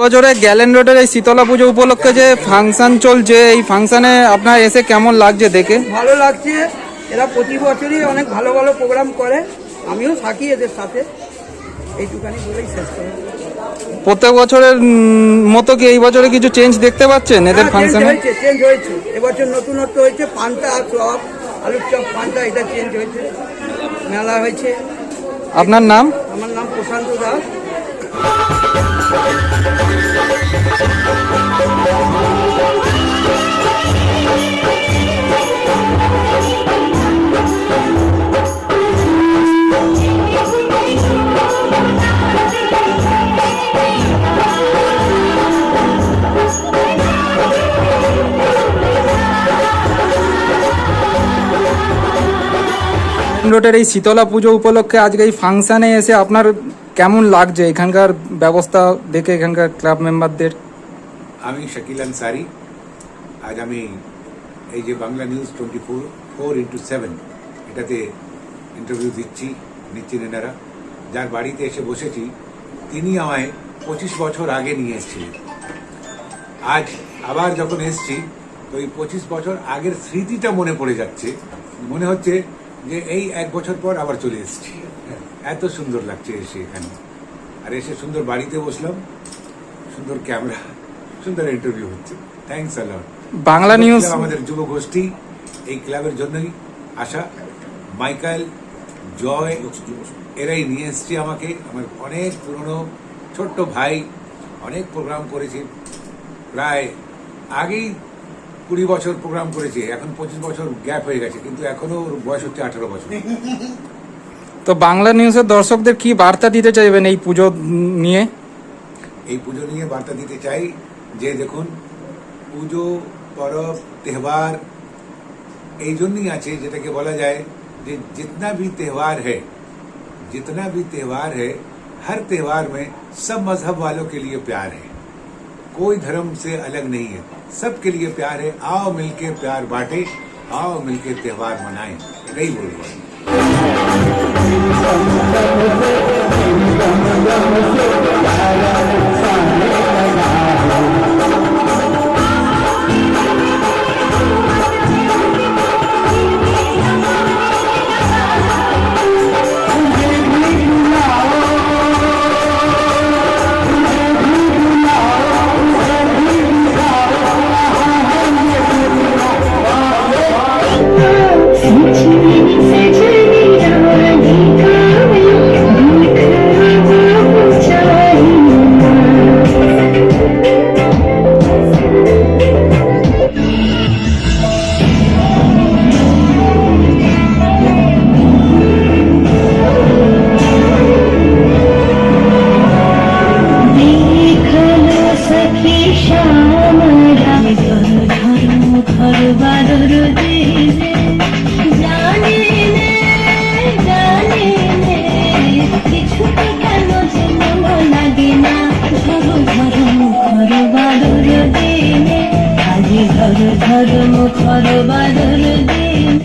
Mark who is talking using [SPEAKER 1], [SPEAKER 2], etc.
[SPEAKER 1] বছরে গ্যালেন রোডের এই শীতলা পুজো উপলক্ষে যে ফাংশন চলছে এই ফাংশনে আপনার এসে কেমন লাগছে দেখে?
[SPEAKER 2] ভালো লাগছে। এরা প্রতি বছরই অনেক ভালো ভালো প্রোগ্রাম করে। আমিও থাকি এদের সাথে। এইটুখানি বলেই শেষ করি
[SPEAKER 1] প্রত্যেক বছরের মতো কি এই বছরে কিছু চেঞ্জ দেখতে পাচ্ছেন এদের
[SPEAKER 2] চেঞ্জ
[SPEAKER 1] ফাংশনে?
[SPEAKER 2] হয়েছে চেঞ্জ হয়েছে। এবছর নতুনত্ব হয়েছে পান্তা আর চপ আলুর চপ পান্তা এটা চেঞ্জ হয়েছে। মেলা হয়েছে।
[SPEAKER 1] আপনার নাম?
[SPEAKER 2] আমার নাম প্রশান্ত দাস।
[SPEAKER 1] রোডের এই শীতলা পুজো উপলক্ষে আজকে এই ফাংশনে এসে আপনার কেমন লাগছে এখানকার ব্যবস্থা দেখে এখানকার ক্লাব মেম্বারদের?
[SPEAKER 3] আমি শাকিল আনসারি। আজ আমি এই যে Bangla news twenty four four into seven, এটাতে ইন্টারভিউ দিচ্ছি নিচ্ছেন এনারা। যার বাড়িতে এসে বসেছি, তিনি আমায় পঁচিশ বছর আগে নিয়ে এসেছিলেন। আজ আবার যখন এসছি, তো এই পঁচিশ বছর আগের স্মৃতিটা মনে পড়ে যাচ্ছে। মনে হচ্ছে যে এই এক বছর পর আবার চলে এসেছি। এত সুন্দর লাগছে এসে এখানে। আর এসে সুন্দর বাড়িতে বসলাম সুন্দর ক্যামেরা সুন্দর ইন্টারভিউ হচ্ছে। থ্যাংকস অ্যালট
[SPEAKER 1] বাংলা নিউজ
[SPEAKER 3] আমাদের যুব গোষ্ঠী এই ক্লাবের জন্যই আসা মাইকেল জয় এরাই নিয়ে এসছে আমাকে। আমার অনেক পুরনো ছোট্ট ভাই অনেক প্রোগ্রাম করেছে। প্রায় আগেই কুড়ি বছর প্রোগ্রাম করেছে। এখন পঁচিশ বছর গ্যাপ হয়ে গেছে। কিন্তু এখনও বয়স হচ্ছে আঠারো বছর।
[SPEAKER 1] তো বাংলা নিউজের দর্শকদের কি বার্তা দিতে চাইবেন এই পুজো নিয়ে
[SPEAKER 3] এই পুজো নিয়ে বার্তা দিতে চাই যে দেখুন পুজো পরব त्योहार এই জন্যই আছে যেটাকে বলা যায় যে जितना भी त्योहार है जितना भी त्योहार है हर त्योहार में सब मजहब वालों के लिए प्यार है कोई धर्म से अलग नहीं है सबके लिए प्यार है आओ मिलके प्यार बांटे आओ मिलके त्योहार मनाएं यही बोलूंगा
[SPEAKER 4] Yeah. for the